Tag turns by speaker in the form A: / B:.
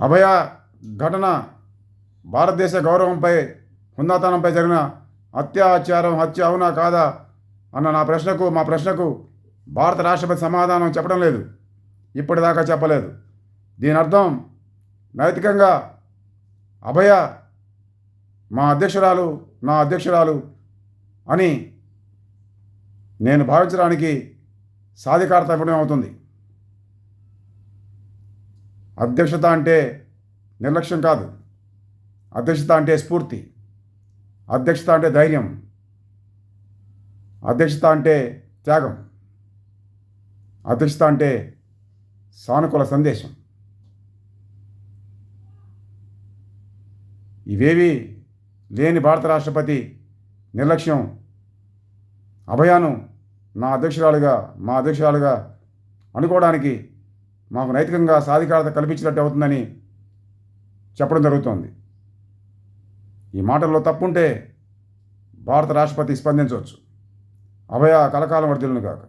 A: అభయ ఘటన భారతదేశ గౌరవంపై హుందాతనంపై జరిగిన అత్యాచారం హత్య అవునా కాదా అన్న నా ప్రశ్నకు మా ప్రశ్నకు భారత రాష్ట్రపతి సమాధానం చెప్పడం లేదు. ఇప్పటిదాకా చెప్పలేదు. దీని అర్థం నైతికంగా అభయ మా అధ్యక్షురాలు నా అధ్యక్షురాలు అని నేను భావించడానికి సాధికారత ఇవ్వడం అవుతుంది. అధ్యక్షత అంటే నిర్లక్ష్యం కాదు. అధ్యక్షత అంటే స్ఫూర్తి. అధ్యక్షత అంటే ధైర్యం. అధ్యక్షత అంటే త్యాగం. అధ్యక్షత అంటే సానుకూల సందేశం. ఇవేవి లేని భారత రాష్ట్రపతి నిర్లక్ష్యం అభయాను నా అధ్యక్షురాలుగా మా అధ్యక్షురాలుగా అనుకోవడానికి మాకు నైతికంగా సాధికారత కల్పించినట్టు అవుతుందని చెప్పడం జరుగుతోంది. ఈ మాటల్లో తప్పుంటే భారత రాష్ట్రపతి స్పందించవచ్చు. అభయ కలకాలం వర్ధిల్లును కాక